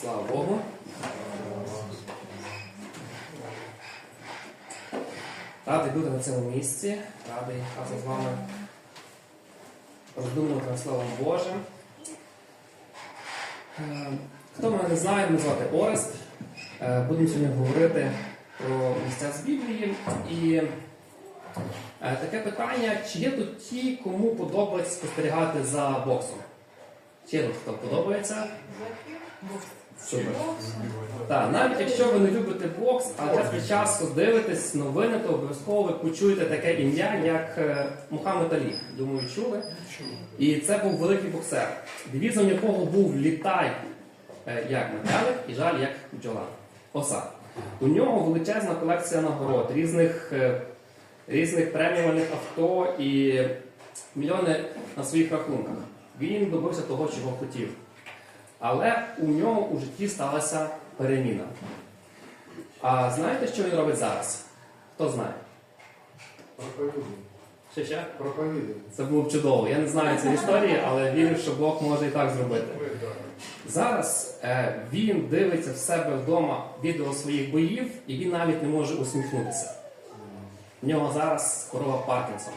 Слава Богу. Радий бути на цьому місці, радий разом з вами роздумувати над Словом Божим. Е, Хто мене не знає, мене звати Орест. Е, Будемо сьогодні говорити про місця з Біблії. І е, таке питання, чи є тут ті, кому подобається спостерігати за боксом? Чи є тут хто подобається? Супер. Так, навіть якщо ви не любите бокс, а час від часу дивитесь новини, то обов'язково ви почуєте таке ім'я, як е, Мухаммед Алі. Думаю, чули. І це був великий боксер, девізом якого був літай е, як метелик і жаль як бджола. Оса. У нього величезна колекція нагород, різних, е, різних преміумних авто і мільйони на своїх рахунках. Він добився того, чого хотів. Але у нього у житті сталася переміна. А знаєте, що він робить зараз? Хто знає? Проповідуй. Ще ще? Проповідуй. Це було б чудово. Я не знаю цієї історії, але вірю, що Бог може і так зробити. Зараз е, він дивиться в себе вдома відео своїх боїв, і він навіть не може усміхнутися. В нього зараз хвороба Паркінсона.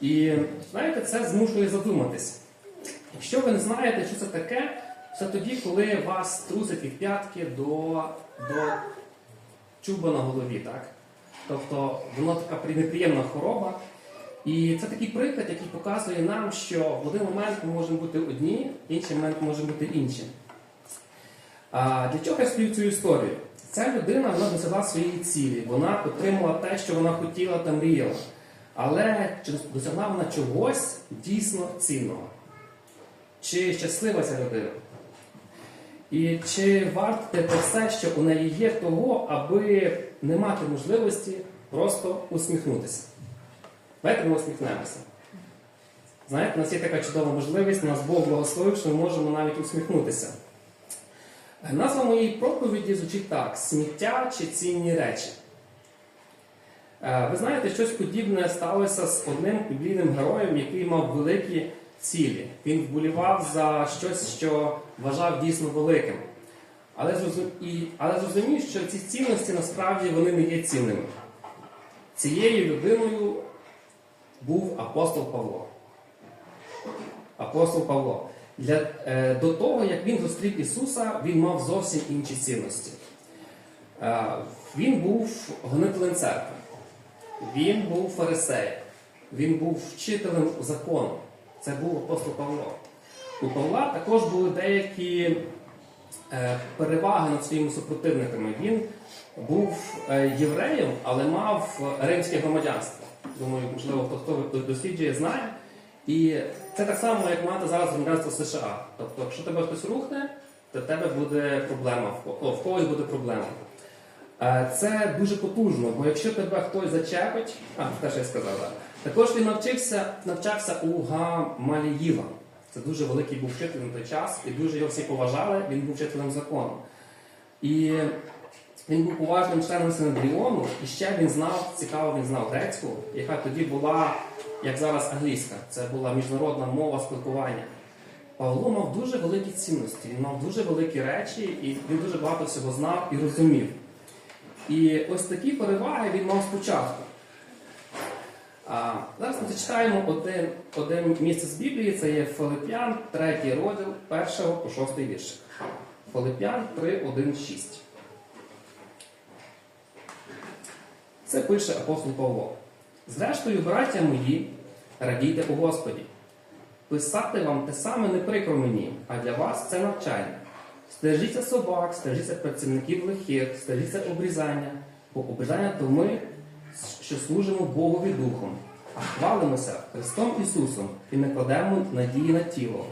І знаєте, це змушує задуматись. Якщо ви не знаєте, що це таке, це тоді, коли вас трусить від п'ятки до, до чуба на голові, так? Тобто воно така неприємна хвороба. І це такий приклад, який показує нам, що в один момент ми можемо бути одні, в інший момент ми можемо бути інші. А для чого я стою цю історію? Ця людина вона досягла своєї цілі, вона отримала те, що вона хотіла та мріяла. Але досягла вона чогось дійсно цінного? Чи щаслива ця людина? І чи варте те все, що у неї є, того, аби не мати можливості просто усміхнутися? Давайте ми усміхнемося. Знаєте, у нас є така чудова можливість, нас Бог благословив, що ми можемо навіть усміхнутися. Назва моєї проповіді звучить так: сміття чи цінні речі. Е, Ви знаєте, щось подібне сталося з одним біблійним героєм, який мав великі цілі. Він вболівав за щось, що вважав дійсно великим. Але зрозумів, що ці цінності насправді вони не є цінними. Цією людиною був апостол Павло. Апостол Павло. Для, е, до того, як він зустрів Ісуса, він мав зовсім інші цінності. Е, він був гонителем церкви, він був фарисеєм, він був вчителем закону. Це був апостол Павло. У Павла також були деякі е, переваги над своїми супротивниками. Він був е, євреєм, але мав римське громадянство. Думаю, можливо, хто хто досліджує, знає. І це так само, як мати зараз громадянство США. Тобто, якщо тебе хтось рухне, то в тебе буде проблема, в когось буде проблема. Е, Це дуже потужно, бо якщо тебе хтось зачепить, а те, що я сказав. Також він навчився, навчався у Гамаліїва. Це дуже великий був вчитель на той час, і дуже його всі поважали, він був вчителем закону. І він був поважним членом Синедріону, і ще він знав, цікаво, він знав грецьку, яка тоді була, як зараз англійська. Це була міжнародна мова спілкування. Павло мав дуже великі цінності, він мав дуже великі речі, і він дуже багато всього знав і розумів. І ось такі переваги він мав спочатку. Зачитаємо один, один місце з Біблії, це є Филип'ян, 3 розділ 1 по 6 віршик. Филип'ян 3, 1, 6. Це пише апостол Павло. Зрештою, браття мої, радійте у Господі. Писати вам те саме не прикро мені, а для вас це навчання. Стежіться собак, стежіться працівників лихих, стежіться обрізання, бо обрізання то ми, що служимо Богові Духом, хвалимося Христом Ісусом і не кладемо надії на тіло,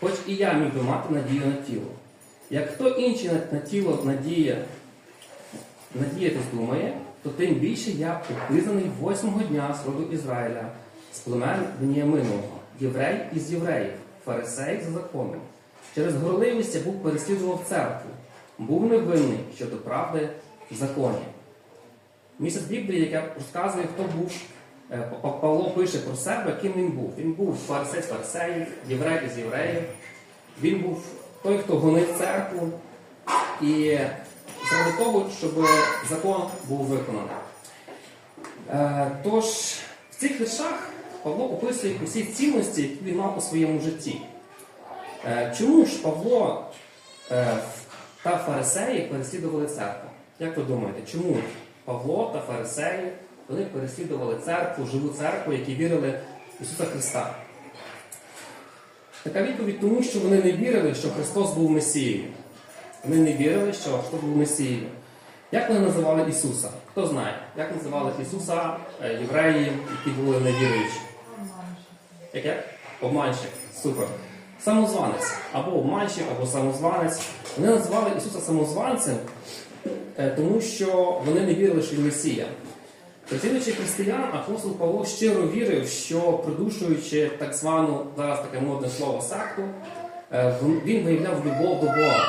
хоч і я міг би мати надію на тіло. Як хто інший на, тіло надіє, надіятись думає, то тим більше я упизнаний восьмого дня з роду Ізраїля, з племен Веніаминового, єврей із євреїв, фарисей за законом. Через горливість я був переслідував церкву, був невинний щодо правди в законі. Місяць Біблії, яке розказує, хто був, Павло пише про себе, ким він був. Він був фарисей з фарисеїв, єврей із євреїв. Він був той, хто гонив церкву, і заради того, щоб закон був виконаний. Е, Тож в цих віршах Павло описує усі цінності, які він мав у своєму житті. Е, Чому ж Павло е, та фарисеї переслідували церкву? Як ви думаєте, чому Павло та фарисеї вони переслідували церкву, живу церкву, які вірили в Ісуса Христа? Така відповідь тому, що вони не вірили, що Христос був Месією. Вони не вірили, що Христос був Месією. Як вони називали Ісуса? Хто знає? Як називали Ісуса е, євреї, які були невіруючі? Як як? Обманщик. Супер. Самозванець. Або обманщик, або самозванець. Вони називали Ісуса самозванцем, е, тому що вони не вірили, що він Месія. Працюючи християн, апостол Павло щиро вірив, що придушуючи так звану, зараз таке модне слово секту, е, він- виявляв любов до Бога.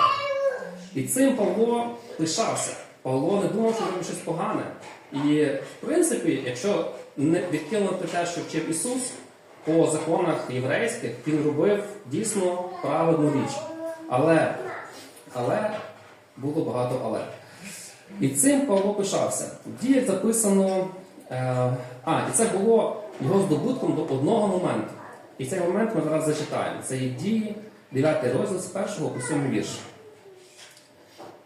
І цим Павло пишався. Павло не думав, що робить щось погане. І в принципі, якщо не відкинути те, що вчив Ісус, по законах єврейських він робив дійсно праведну річ. Але, але було багато але. І цим Павло пишався. В діях записано. Е, а, і це було його здобутком до одного моменту. І цей момент ми зараз зачитаємо. Це є дії, 9 розділ з 1 по 7 вірш.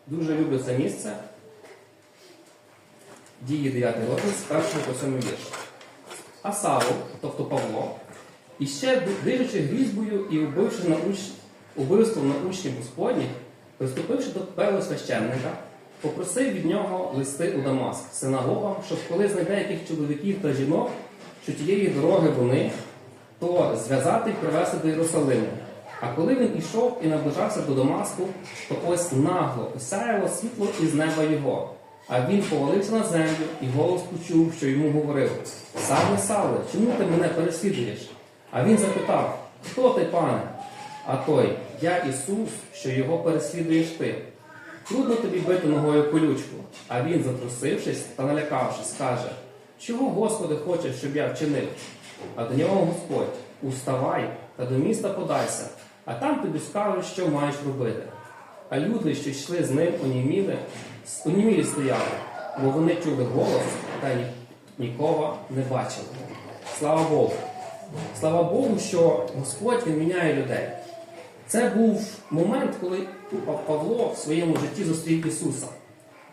Дуже люблю це місце. Дії 9 розділ з 1 по 7 вірш. А Савл, тобто Павло, і ще дивлячи грізьбою і убивши на уч... убивством на учнів Господніх, приступивши до первосвященника, попросив від нього листи у Дамаск синагогам, щоб коли знайде яких чоловіків та жінок, що тієї дороги вони, то зв'язати і привезти до Єрусалиму. А коли він ішов і наближався до Дамаску, то ось нагло осяяло світло із неба його. А він повалився на землю і голос почув, що йому говорив: Савле, Савле, чому ти мене переслідуєш? А він запитав: Хто ти, пане? А той, я Ісус, що його переслідуєш ти. Трудно тобі бити ногою колючку. А він, затрусившись та налякавшись, каже: Чого, Господи, хочеш, щоб я вчинив? А до нього Господь, уставай та до міста подайся, а там тобі скажуть, що маєш робити. А люди, що йшли з ним, оніміли, онімілі стояли, бо вони чули голос та ні- нікого не бачили. Слава Богу! Слава Богу, що Господь він міняє людей. Це був момент, коли Павло в своєму житті зустрів Ісуса,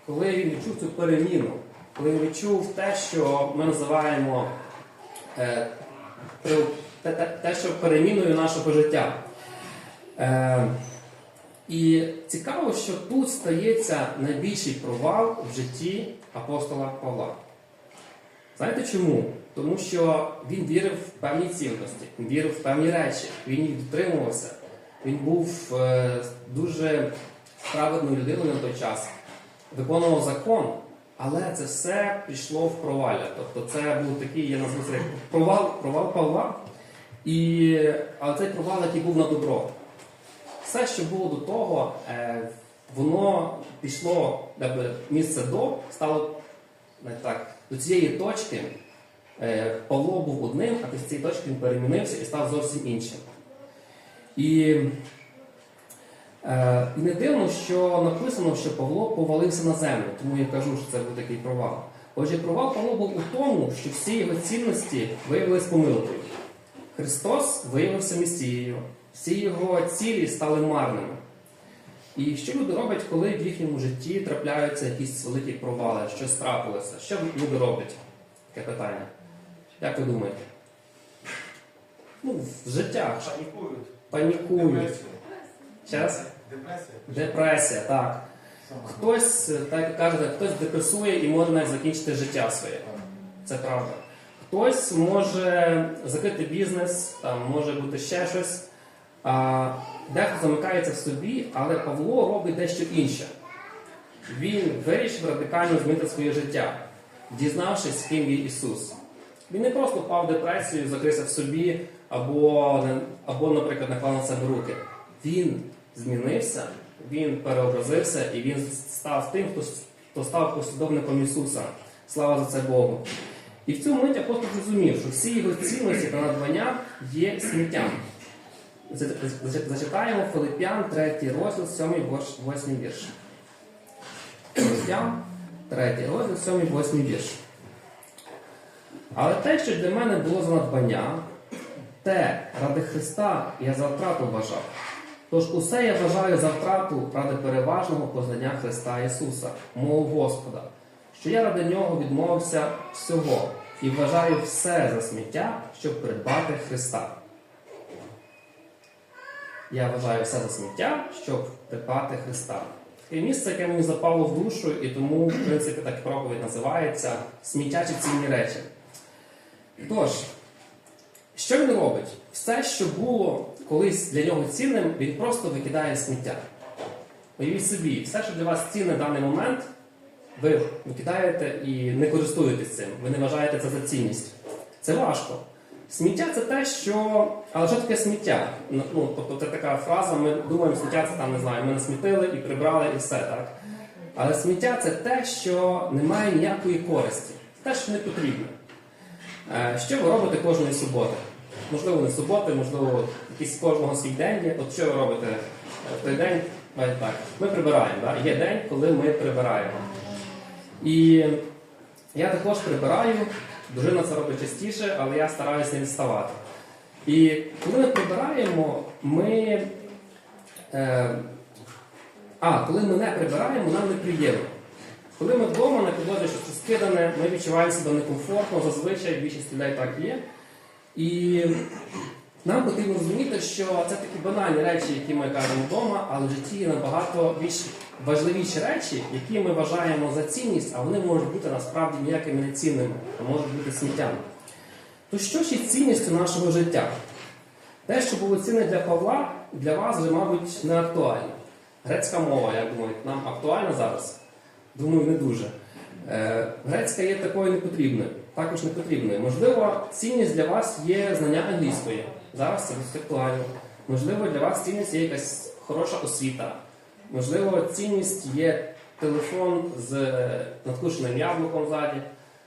коли він відчув цю переміну, коли він відчув те, що ми називаємо е, те, те, що переміною нашого життя. Е, і цікаво, що тут стається найбільший провал в житті апостола Павла. Знаєте чому? Тому що він вірив в певні цінності, він вірив в певні речі, він їх дотримувався. Він був е, дуже праведною людиною на той час, виконував закон, але це все пішло в провалля. Тобто це був такий, я назву це провал, провал Павла, і, але цей провал, який був на добро. Все, що було до того, е, воно пішло якби, місце до, стало так, до цієї точки. Е, Павло був одним, а після цієї точки він перемінився і став зовсім іншим. І, е, не дивно, що написано, що Павло повалився на землю, тому я кажу, що це був такий провал. Отже, провал Павло був у тому, що всі його цінності виявились помилкою. Христос виявився Месією, всі його цілі стали марними. І що люди роблять, коли в їхньому житті трапляються якісь великі провали, щось трапилося? Що люди роблять? Таке питання. Як ви думаєте? Ну, в життях Панікують. Панікують. Депресія. Депресія. Депресія, так. Хтось, так як кажете, хтось депресує і може навіть закінчити життя своє. Це правда. Хтось може закрити бізнес, там може бути ще щось. А, дехто замикається в собі, але Павло робить дещо інше. Він вирішив радикально змінити своє життя, дізнавшись, ким є Ісус. Він не просто впав в депресію, закрився в собі, або, або наприклад, наклав на себе руки. Він змінився, він переобразився і він став тим, хто, хто став послідовником Ісуса. Слава за це Богу. І в цьому моменті апостол зрозумів, що всі його цінності та надбання є сміттям. За- за- Зачитаємо Филип'ян, 3 розділ, 7, 8 вірш. Филип'ян, 3 розділ, 7, 8 вірш. Але те, що для мене було за надбання, те ради Христа я за втрату вважав. Тож усе я вважаю за втрату ради переважного познання Христа Ісуса, мого Господа, що я ради нього відмовився всього і вважаю все за сміття, щоб придбати Христа. Я вважаю все за сміття, щоб придбати Христа. Таке місце, яке мені запало в душу, і тому, в принципі, так проповідь називається сміття чи цінні речі. Тож, що він робить? Все, що було колись для нього цінним, він просто викидає сміття. Уявіть собі, все, що для вас цінне в даний момент, ви викидаєте і не користуєтесь цим. Ви не вважаєте це за цінність. Це важко. Сміття це те, що. Але що таке сміття? Ну, ну, тобто це така фраза, ми думаємо, сміття це там не знаю, ми насмітили і прибрали і все так. Але сміття це те, що не має ніякої користі, те, що не потрібно. Е, Що ви робите кожної суботи? Можливо, не суботи, можливо, якийсь кожного свій день є. От що ви робите е, в той день? Так. Ми прибираємо. Да? Є день, коли ми прибираємо. І я також прибираю. Дружина це робить частіше, але я стараюся не відставати. І коли ми прибираємо, ми. Е, а, коли ми не прибираємо, нам неприємно. Коли ми вдома на підлозі щось скидане, ми відчуваємо себе некомфортно, зазвичай більшість людей так є. І нам потрібно розуміти, що це такі банальні речі, які ми кажемо вдома, але в житті є набагато більш важливіші речі, які ми вважаємо за цінність, а вони можуть бути насправді ніякими не цінними, а можуть бути сміттями. То що ж є цінністю нашого життя? Те, що було цінне для Павла, для вас вже, мабуть, не актуально. Грецька мова, я думаю, нам актуальна зараз. Думаю, не дуже. Е, Грецька є такою непотрібною, також непотрібною. Можливо, цінність для вас є знання англійської. Зараз це досить актуально. Можливо, для вас цінність є якась хороша освіта. Можливо, цінність є телефон з е, надкушеним яблуком ззаді.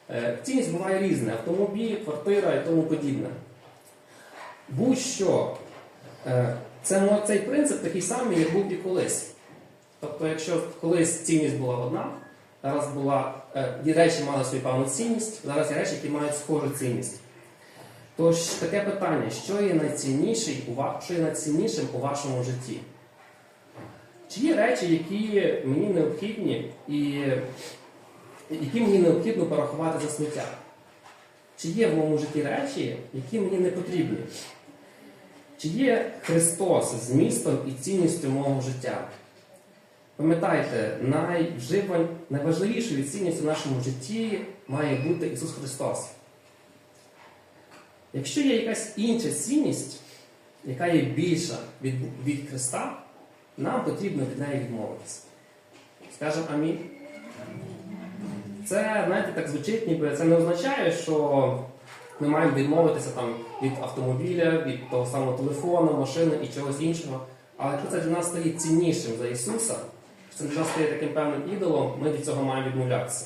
Е, Цінність буває різна: автомобіль, квартира і тому подібне. Будь-що. Е, Це, цей принцип такий самий, як був і колись. Тобто, якщо колись цінність була одна, зараз була е, і речі мали свою певну цінність, зараз є речі, які мають схожу цінність. Тож таке питання: що є найцінніший що є найціннішим у вашому житті? Чи є речі, які мені необхідні і які мені необхідно порахувати за сміття? Чи є в моєму житті речі, які мені не потрібні? Чи є Христос змістом і цінністю мого життя? Пам'ятайте, найвживань, найважливішою цінністю в нашому житті має бути Ісус Христос. Якщо є якась інша цінність, яка є більша від, від Христа, нам потрібно від неї відмовитися. Скажемо амінь. Це, знаєте, так звучить, ніби це не означає, що ми маємо відмовитися там, від автомобіля, від того самого телефону, машини і чогось іншого. Але якщо це для нас стає ціннішим за Ісуса, це для стає таким певним ідолом, ми від цього маємо відмовлятися.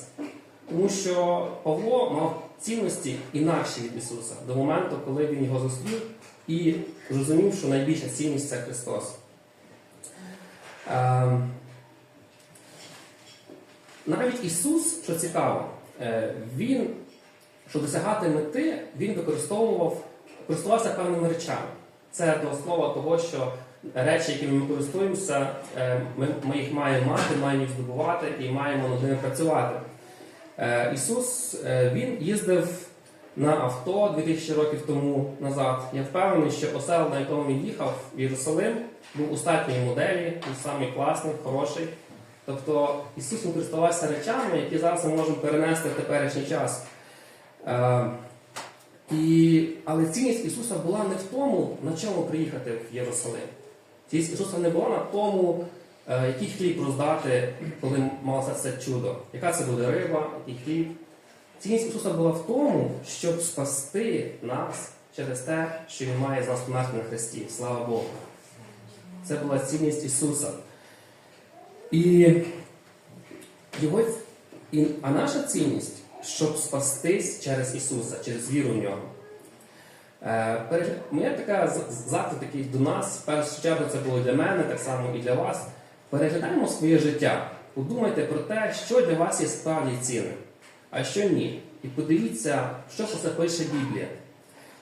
Тому що Павло мав цінності інакші від Ісуса до моменту, коли він його зустрів і зрозумів, що найбільша цінність це Христос. Ем, навіть Ісус, що цікаво, е, Він, щоб досягати мети, Він використовував, користувався певними речами. Це до слова того, що речі, якими ми користуємося, е, ми, їх маємо мати, маємо їх здобувати і маємо над ними працювати. Е, Ісус е, Він їздив на авто 2000 років тому назад. Я впевнений, що осел, на якому він їхав в Єрусалим, був остатньої моделі, був самий класний, хороший. Тобто Ісус не користувався речами, які зараз ми можемо перенести в теперішній час. І, але цінність Ісуса була не в тому, на чому приїхати в Єрусалим. Цінність Ісуса не була на тому, е, який хліб роздати, коли малося це чудо. Яка це буде риба, який хліб. Цінність Ісуса була в тому, щоб спасти нас через те, що Він має з нас померти на Христі. Слава Богу. Це була цінність Ісуса. І його, і, а наша цінність, щоб спастись через Ісуса, через віру в нього. Е, Моя така заклик такий до нас, в першу чергу це було для мене, так само і для вас. Переглядаємо своє життя. Подумайте про те, що для вас є справді цінним, а що ні. І подивіться, що про це пише Біблія.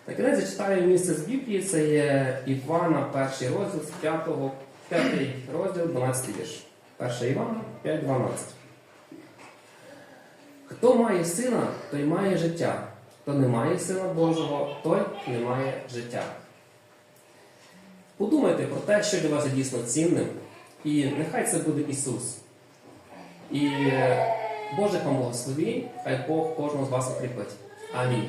На кінець зачитаю місце з Біблії, це є Івана, перший розділ з 5, 5 розділ, 12 вірш. 1 Івана 5.12. Хто має сина, той має життя. Хто не має сина Божого, той не має життя. Подумайте про те, що для вас дійсно цінним, і нехай це буде Ісус. І е, Боже вам благословінь, хай Бог кожного з вас укріпить. Амінь.